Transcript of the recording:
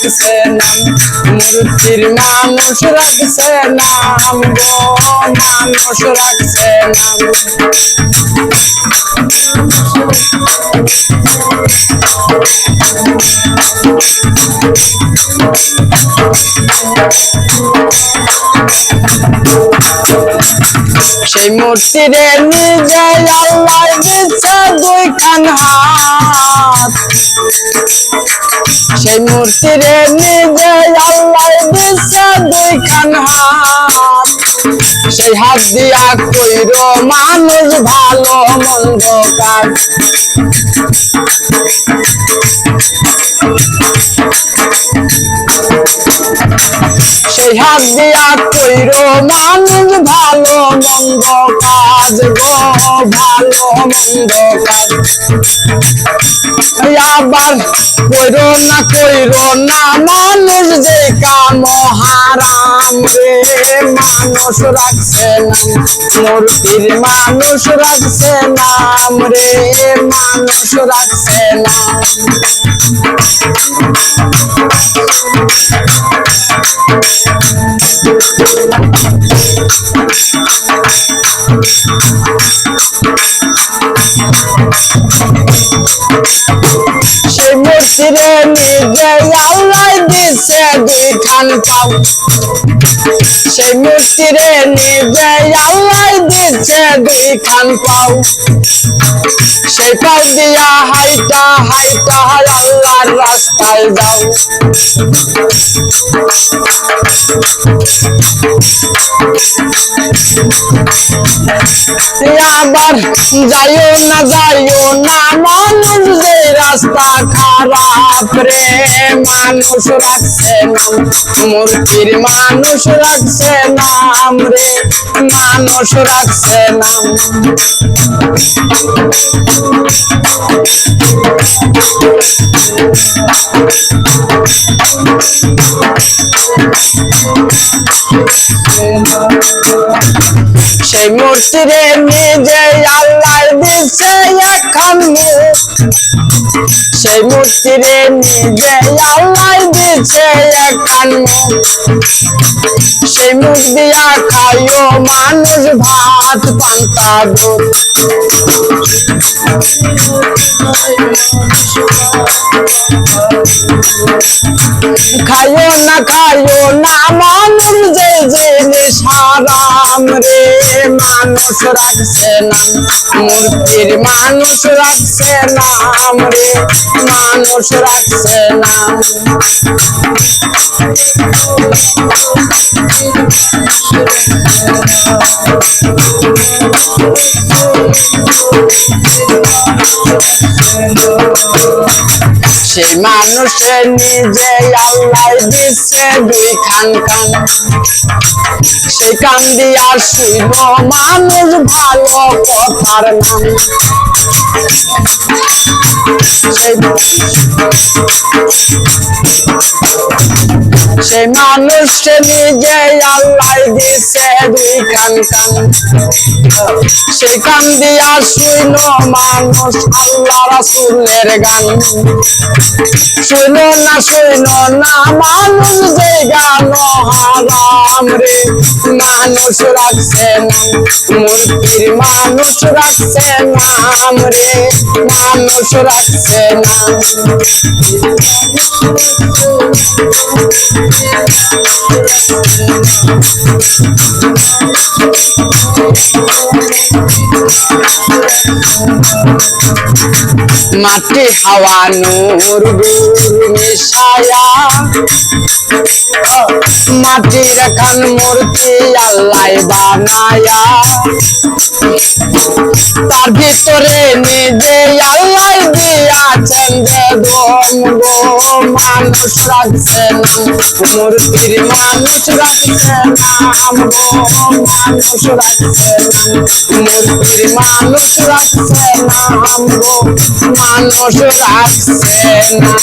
রাখছে নাম, মূর্তির মানুষ রাখছে নাম গো, মানুষ রাখছে নাম। সেই মূর্তিরে নিজে আল্লাহ দিচ্ছে দুই খান হাত। সেই মূর্তিরে নিজে আল্লাহ দিচ্ছে দুই খান হাত। সেই হাত দিয়া কইর, মানুষ ভালো, মন্দ কাজ। সেই হাত দিয়া কইর, মানুষ ভালো, মন্দ কাজ গো ভালো, মন্দ কাজ। আবার কইর না কইর না, মানুষ যে কাম হারাম রে, মানুষ রাখছে নাম। মূর্তির মানুষ রাখছে নাম রে, মানুষ রাখছে নাম। সেই মূর্তিরে নিজে আল্লাহ দিছে দুই খান পাও। সেই মূর্তিরে নিজে আল্লাহ দুই খান পাও। পাও দিয়া হাইটা হাইটা আল্লাহর রাস্তায় যাও। আবার যাইও না যাইও না মানুষ যে রাস্তা খারাপ রে। মানুষ রাখছে নাম, মূর্তির মানুষ রাখছে নাম রে। মানুষ রাখছে নাম সেই মূর্তিরে নিজে আল্লাহ দিছে এখন মুখ সেই মূর্তিরে নিজে আল্লাহ দিছে এখন সেই মুখ দিয়া খাইও মানুষ ভাত, পান্তা, দুধ। খাইও না খাইও না, মানুষ যে জিনিস হারাম রে। মানুষ রাখছে নাম মূর্তির মানুষ রাখছে নাম রে। মানুষ রাখছে নাম সেই মানুষের নিজে আল্লাহ দিচ্ছে দুই খান কান সেই কান দিয়া শুইল মানুষ ভালো কথার নাম। সেই মানুষকে নিজে আল্লাহ দিছে দুই খান কান। সেই কান দিয়া শুইল মানুষ আল্লাহ রাসুলের গান। শুইল না শুইল না মানুষ যে গান, হারাম রে। মানুষ রাখছে নাম, মূর্তির মানুষ রাখছে নাম রে। মানুষ রাখছে নাম মাটি হাওয়া নূর মিশায়া। মাটির খান মূর্তি আল্লাহ বানায়া। তার ভিতরে নিজে আল্লাহ দিয়াছেন যে দম গো, মানুষ রাখছে নাম মূর্তির মানুষ রাখছে নাম গো, মানুষ রাখছে মূর্তির মানুষ রাখছে নাম গো, মানুষ রাখছে না